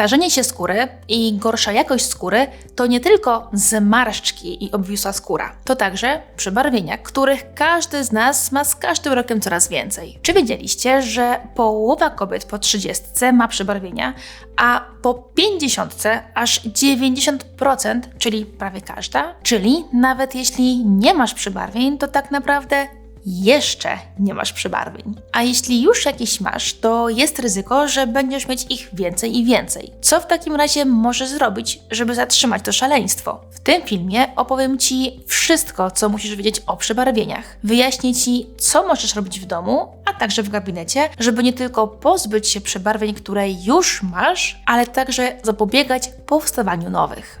Starzenie się skóry i gorsza jakość skóry to nie tylko zmarszczki i obwisła skóra, to także przebarwienia, których każdy z nas ma z każdym rokiem coraz więcej. Czy wiedzieliście, że połowa kobiet po 30 ma przebarwienia, a po 50 aż 90%, czyli prawie każda? Czyli nawet jeśli nie masz przebarwień, to tak naprawdę jeszcze nie masz przebarwień. A jeśli już jakieś masz, to jest ryzyko, że będziesz mieć ich więcej i więcej. Co w takim razie możesz zrobić, żeby zatrzymać to szaleństwo? W tym filmie opowiem Ci wszystko, co musisz wiedzieć o przebarwieniach. Wyjaśnię Ci, co możesz robić w domu, a także w gabinecie, żeby nie tylko pozbyć się przebarwień, które już masz, ale także zapobiegać powstawaniu nowych.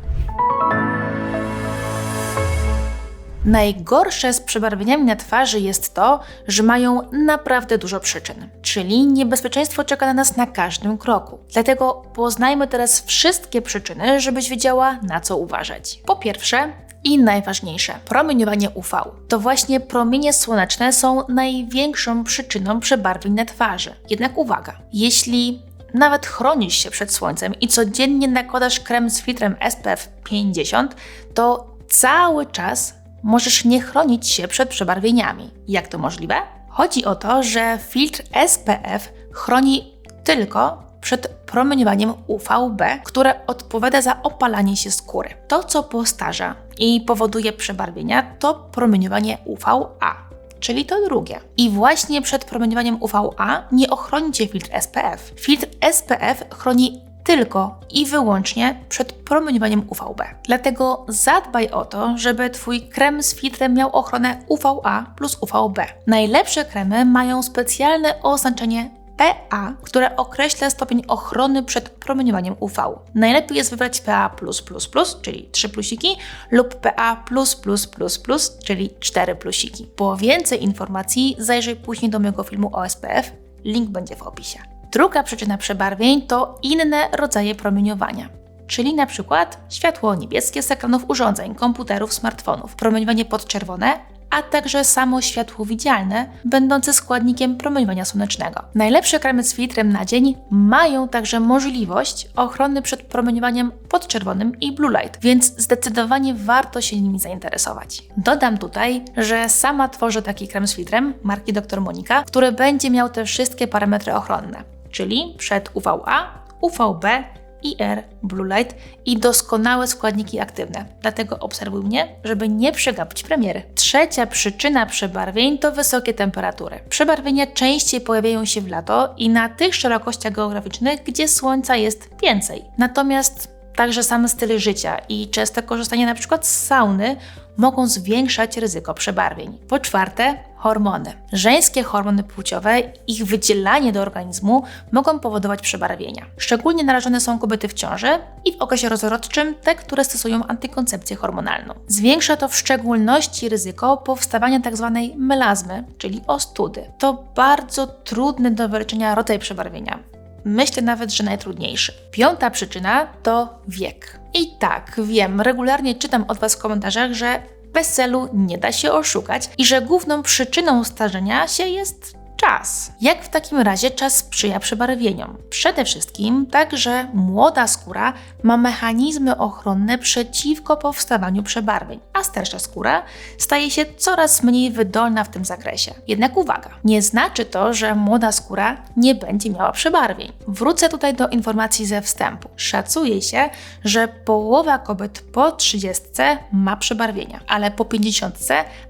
Najgorsze z przebarwieniami na twarzy jest to, że mają naprawdę dużo przyczyn, czyli niebezpieczeństwo czeka na nas na każdym kroku. Dlatego poznajmy teraz wszystkie przyczyny, żebyś wiedziała, na co uważać. Po pierwsze, i najważniejsze, promieniowanie UV. To właśnie promienie słoneczne są największą przyczyną przebarwień na twarzy. Jednak uwaga, jeśli nawet chronisz się przed słońcem i codziennie nakładasz krem z filtrem SPF 50, to cały czas możesz nie chronić się przed przebarwieniami. Jak to możliwe? Chodzi o to, że filtr SPF chroni tylko przed promieniowaniem UVB, które odpowiada za opalanie się skóry. To, co postarza i powoduje przebarwienia, to promieniowanie UVA, czyli to drugie. I właśnie przed promieniowaniem UVA nie ochroni cię filtr SPF. Filtr SPF chroni tylko i wyłącznie przed promieniowaniem UVB. Dlatego zadbaj o to, żeby Twój krem z filtrem miał ochronę UVA plus UVB. Najlepsze kremy mają specjalne oznaczenie PA, które określa stopień ochrony przed promieniowaniem UV. Najlepiej jest wybrać PA, czyli 3 plusiki, lub PA, czyli 4 plusiki. Po więcej informacji zajrzyj później do mojego filmu o SPF, link będzie w opisie. Druga przyczyna przebarwień to inne rodzaje promieniowania czyli na przykład światło niebieskie z ekranów urządzeń, komputerów, smartfonów, promieniowanie podczerwone, a także samo światło widzialne, będące składnikiem promieniowania słonecznego. Najlepsze kremy z filtrem na dzień mają także możliwość ochrony przed promieniowaniem podczerwonym i blue light, więc zdecydowanie warto się nimi zainteresować. Dodam tutaj, że sama tworzę taki krem z filtrem marki Dr. Monika, który będzie miał te wszystkie parametry ochronne czyli przed UVA, UVB, IR, Blue Light i doskonałe składniki aktywne. Dlatego obserwuj mnie, żeby nie przegapić premiery. Trzecia przyczyna przebarwień to wysokie temperatury. Przebarwienia częściej pojawiają się w lato i na tych szerokościach geograficznych, gdzie słońca jest więcej. Natomiast także same style życia i częste korzystanie przykład z sauny mogą zwiększać ryzyko przebarwień. Po czwarte, hormony. Żeńskie hormony płciowe, ich wydzielanie do organizmu mogą powodować przebarwienia. Szczególnie narażone są kobiety w ciąży i w okresie rozrodczym te, które stosują antykoncepcję hormonalną. Zwiększa to w szczególności ryzyko powstawania tzw. Tak melazmy, czyli ostudy. To bardzo trudny do wyleczenia rodzaj przebarwienia. Myślę nawet, że najtrudniejszy. Piąta przyczyna to wiek. I tak, wiem, regularnie czytam od Was w komentarzach, że bez celu nie da się oszukać i że główną przyczyną starzenia się jest czas. Jak w takim razie czas sprzyja przebarwieniom? Przede wszystkim tak, że młoda skóra ma mechanizmy ochronne przeciwko powstawaniu przebarwień, a starsza skóra staje się coraz mniej wydolna w tym zakresie. Jednak uwaga, nie znaczy to, że młoda skóra nie będzie miała przebarwień. Wrócę tutaj do informacji ze wstępu. Szacuje się, że połowa kobiet po 30 ma przebarwienia, ale po 50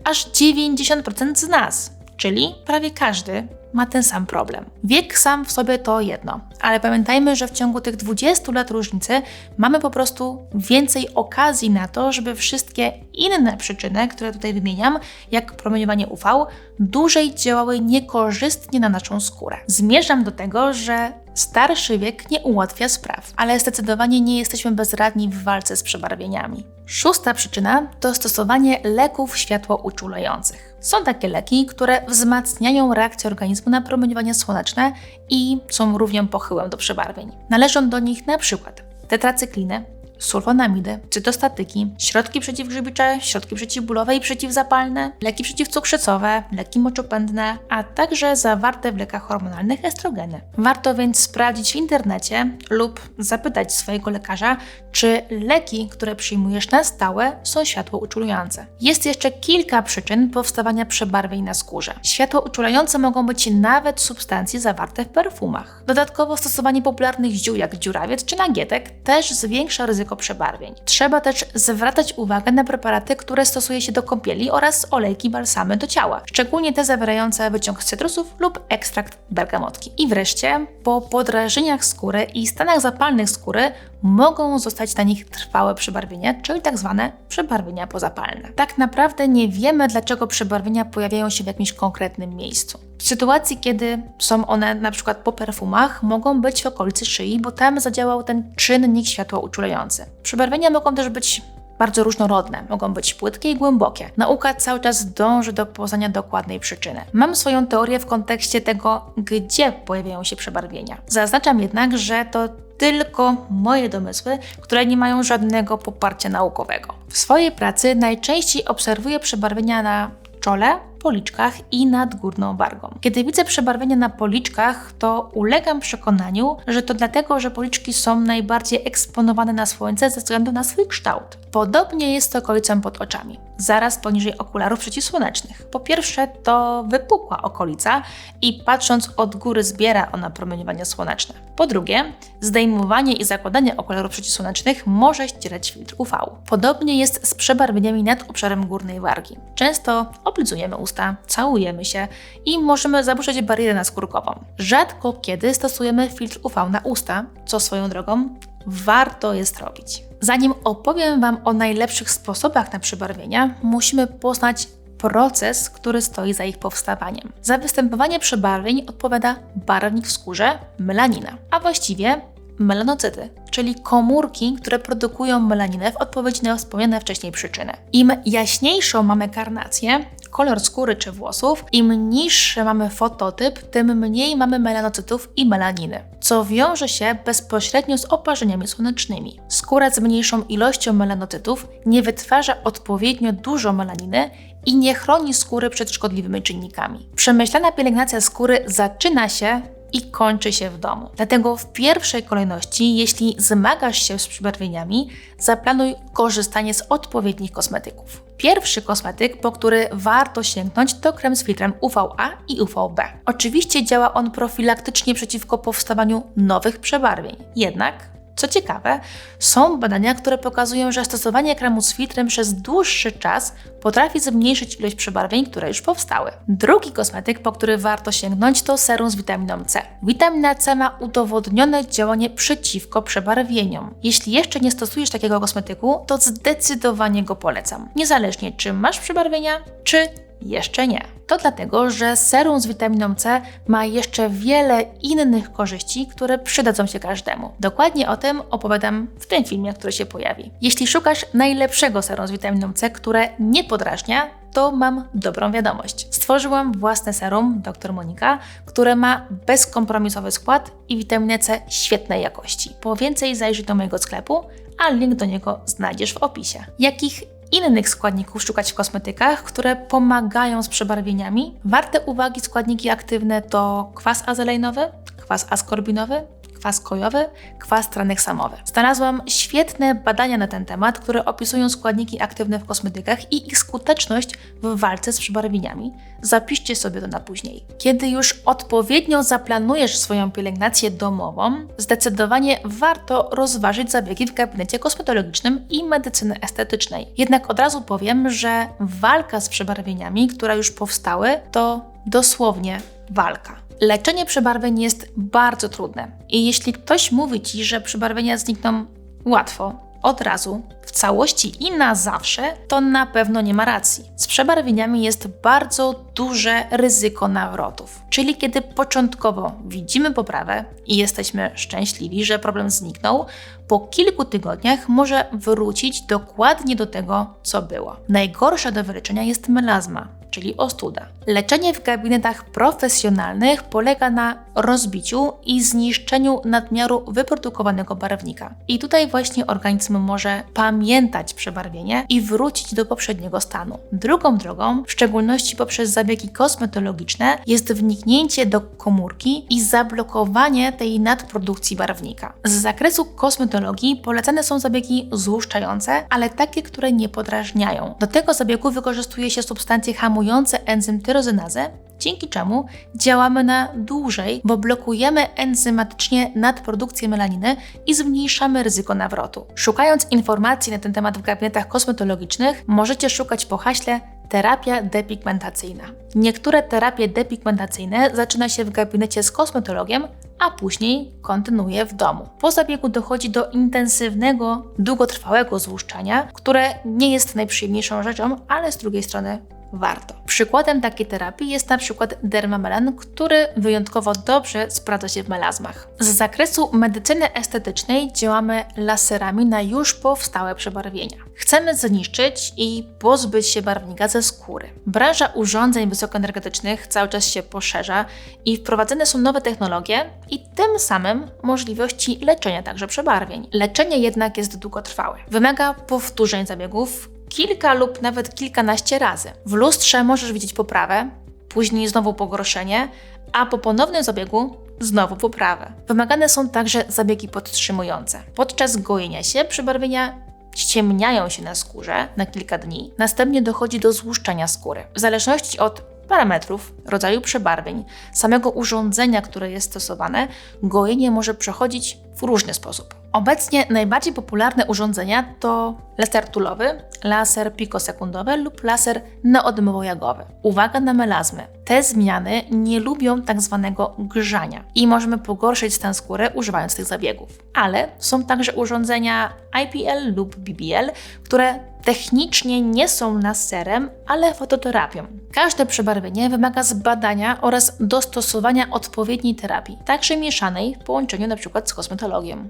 aż 90% z nas czyli prawie każdy ma ten sam problem. Wiek sam w sobie to jedno, ale pamiętajmy, że w ciągu tych 20 lat różnicy mamy po prostu więcej okazji na to, żeby wszystkie inne przyczyny, które tutaj wymieniam, jak promieniowanie UV, dłużej działały niekorzystnie na naszą skórę. Zmierzam do tego, że starszy wiek nie ułatwia spraw, ale zdecydowanie nie jesteśmy bezradni w walce z przebarwieniami. Szósta przyczyna to stosowanie leków światło-uczulających. Są takie leki, które wzmacniają reakcję organizmu na promieniowanie słoneczne i są równią pochyłem do przebarwień. Należą do nich na przykład tetracykliny, sulfonamidy, cytostatyki, środki przeciwgrzybicze, środki przeciwbólowe i przeciwzapalne, leki przeciwcukrzycowe, leki moczopędne, a także zawarte w lekach hormonalnych estrogeny. Warto więc sprawdzić w internecie lub zapytać swojego lekarza, czy leki, które przyjmujesz na stałe, są światło uczulujące. Jest jeszcze kilka przyczyn powstawania przebarwień na skórze. Światło uczulające mogą być nawet substancje zawarte w perfumach. Dodatkowo stosowanie popularnych ziół jak dziurawiec czy nagietek też zwiększa ryzyko przebarwień. Trzeba też zwracać uwagę na preparaty, które stosuje się do kąpieli oraz olejki balsamy do ciała, szczególnie te zawierające wyciąg z cytrusów lub ekstrakt bergamotki. I wreszcie, po podrażeniach skóry i stanach zapalnych skóry mogą zostać na nich trwałe przebarwienia, czyli tak zwane przebarwienia pozapalne. Tak naprawdę nie wiemy, dlaczego przebarwienia pojawiają się w jakimś konkretnym miejscu. W sytuacji, kiedy są one na przykład po perfumach, mogą być w okolicy szyi, bo tam zadziałał ten czynnik światła uczulający. Przebarwienia mogą też być bardzo różnorodne, mogą być płytkie i głębokie. Nauka cały czas dąży do poznania dokładnej przyczyny. Mam swoją teorię w kontekście tego, gdzie pojawiają się przebarwienia. Zaznaczam jednak, że to tylko moje domysły, które nie mają żadnego poparcia naukowego. W swojej pracy najczęściej obserwuję przebarwienia na czole, policzkach i nad górną wargą. Kiedy widzę przebarwienia na policzkach, to ulegam przekonaniu, że to dlatego, że policzki są najbardziej eksponowane na słońce ze względu na swój kształt. Podobnie jest to okolicą pod oczami, zaraz poniżej okularów przeciwsłonecznych. Po pierwsze, to wypukła okolica i patrząc od góry zbiera ona promieniowanie słoneczne. Po drugie, zdejmowanie i zakładanie okularów przeciwsłonecznych może ścierać filtr UV. Podobnie jest z przebarwieniami nad obszarem górnej wargi. Często oblizujemy usta, całujemy się i możemy zaburzać barierę naskórkową. Rzadko kiedy stosujemy filtr UV na usta, co swoją drogą warto jest robić. Zanim opowiem Wam o najlepszych sposobach na przebarwienia, musimy poznać proces, który stoi za ich powstawaniem. Za występowanie przebarwień odpowiada barwnik w skórze, melanina, a właściwie melanocyty, czyli komórki, które produkują melaninę w odpowiedzi na wspomniane wcześniej przyczyny. Im jaśniejszą mamy karnację, kolor skóry czy włosów, im niższy mamy fototyp, tym mniej mamy melanocytów i melaniny, co wiąże się bezpośrednio z oparzeniami słonecznymi. Skóra z mniejszą ilością melanocytów nie wytwarza odpowiednio dużo melaniny i nie chroni skóry przed szkodliwymi czynnikami. Przemyślana pielęgnacja skóry zaczyna się i kończy się w domu. Dlatego w pierwszej kolejności, jeśli zmagasz się z przybarwieniami, zaplanuj korzystanie z odpowiednich kosmetyków. Pierwszy kosmetyk, po który warto sięgnąć, to krem z filtrem UVA i UVB. Oczywiście działa on profilaktycznie przeciwko powstawaniu nowych przebarwień. Jednak co ciekawe, są badania, które pokazują, że stosowanie kremu z filtrem przez dłuższy czas potrafi zmniejszyć ilość przebarwień, które już powstały. Drugi kosmetyk, po który warto sięgnąć, to serum z witaminą C. Witamina C ma udowodnione działanie przeciwko przebarwieniom. Jeśli jeszcze nie stosujesz takiego kosmetyku, to zdecydowanie go polecam. Niezależnie czy masz przebarwienia, czy jeszcze nie. To dlatego, że serum z witaminą C ma jeszcze wiele innych korzyści, które przydadzą się każdemu. Dokładnie o tym opowiadam w tym filmie, który się pojawi. Jeśli szukasz najlepszego serum z witaminą C, które nie podrażnia, to mam dobrą wiadomość. Stworzyłam własne serum Dr Monika, które ma bezkompromisowy skład i witaminę C świetnej jakości. Po więcej zajrzyj do mojego sklepu, a link do niego znajdziesz w opisie. Jakich innych składników szukać w kosmetykach, które pomagają z przebarwieniami. Warte uwagi składniki aktywne to kwas azelejnowy, kwas askorbinowy, kwas kojowy, kwas traneksamowy. Znalazłam świetne badania na ten temat, które opisują składniki aktywne w kosmetykach i ich skuteczność w walce z przebarwieniami. Zapiszcie sobie to na później. Kiedy już odpowiednio zaplanujesz swoją pielęgnację domową, zdecydowanie warto rozważyć zabiegi w gabinecie kosmetologicznym i medycyny estetycznej. Jednak od razu powiem, że walka z przebarwieniami, które już powstały, to dosłownie walka. Leczenie przebarwień jest bardzo trudne i jeśli ktoś mówi Ci, że przebarwienia znikną łatwo, od razu, w całości i na zawsze, to na pewno nie ma racji. Z przebarwieniami jest bardzo duże ryzyko nawrotów. Czyli kiedy początkowo widzimy poprawę i jesteśmy szczęśliwi, że problem zniknął, po kilku tygodniach może wrócić dokładnie do tego, co było. Najgorsza do wyleczenia jest melazma, czyli ostuda. Leczenie w gabinetach profesjonalnych polega na rozbiciu i zniszczeniu nadmiaru wyprodukowanego barwnika. I tutaj właśnie organizm może pamiętać przebarwienie i wrócić do poprzedniego stanu. Drugą drogą, w szczególności poprzez zabiegi kosmetologiczne, jest wniknięcie do komórki i zablokowanie tej nadprodukcji barwnika. Z zakresu kosmetologii polecane są zabiegi złuszczające, ale takie, które nie podrażniają. Do tego zabiegu wykorzystuje się substancje hamujące enzym tyrozynazę, dzięki czemu działamy na dłużej, bo blokujemy enzymatycznie nadprodukcję melaniny i zmniejszamy ryzyko nawrotu. Szukając informacji na ten temat w gabinetach kosmetologicznych, możecie szukać po haśle terapia depigmentacyjna. Niektóre terapie depigmentacyjne zaczyna się w gabinecie z kosmetologiem, a później kontynuuje w domu. Po zabiegu dochodzi do intensywnego, długotrwałego złuszczania, które nie jest najprzyjemniejszą rzeczą, ale z drugiej strony warto. Przykładem takiej terapii jest na przykład dermamelan, który wyjątkowo dobrze sprawdza się w melazmach. Z zakresu medycyny estetycznej działamy laserami na już powstałe przebarwienia. Chcemy zniszczyć i pozbyć się barwnika ze skóry. Branża urządzeń wysokoenergetycznych cały czas się poszerza i wprowadzane są nowe technologie i tym samym możliwości leczenia także przebarwień. Leczenie jednak jest długotrwałe. Wymaga powtórzeń zabiegów, kilka lub nawet kilkanaście razy. W lustrze możesz widzieć poprawę, później znowu pogorszenie, a po ponownym zabiegu znowu poprawę. Wymagane są także zabiegi podtrzymujące. Podczas gojenia się przebarwienia ściemniają się na skórze na kilka dni, następnie dochodzi do złuszczenia skóry. W zależności od parametrów, rodzaju przebarwień, samego urządzenia, które jest stosowane, gojenie może przechodzić w różny sposób. Obecnie najbardziej popularne urządzenia to laser tulowy, laser pikosekundowy lub laser neodmowo-jagowy. Uwaga na melazmy. Te zmiany nie lubią tak zwanego grzania i możemy pogorszyć stan skóry używając tych zabiegów. Ale są także urządzenia IPL lub BBL, które technicznie nie są laserem, ale fototerapią. Każde przebarwienie wymaga zbadania oraz dostosowania odpowiedniej terapii, także mieszanej w połączeniu np. z kosmetologiem.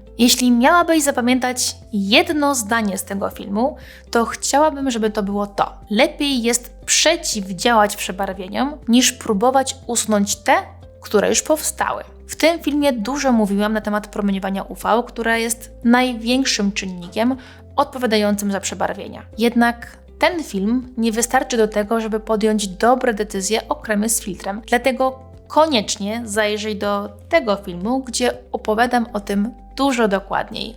Jeśli miałabyś zapamiętać jedno zdanie z tego filmu, to chciałabym, żeby to było to. Lepiej jest przeciwdziałać przebarwieniom, niż próbować usunąć te, które już powstały. W tym filmie dużo mówiłam na temat promieniowania UV, które jest największym czynnikiem odpowiadającym za przebarwienia. Jednak ten film nie wystarczy do tego, żeby podjąć dobre decyzje o kremie z filtrem, dlatego koniecznie zajrzyj do tego filmu, gdzie opowiadam o tym dużo dokładniej.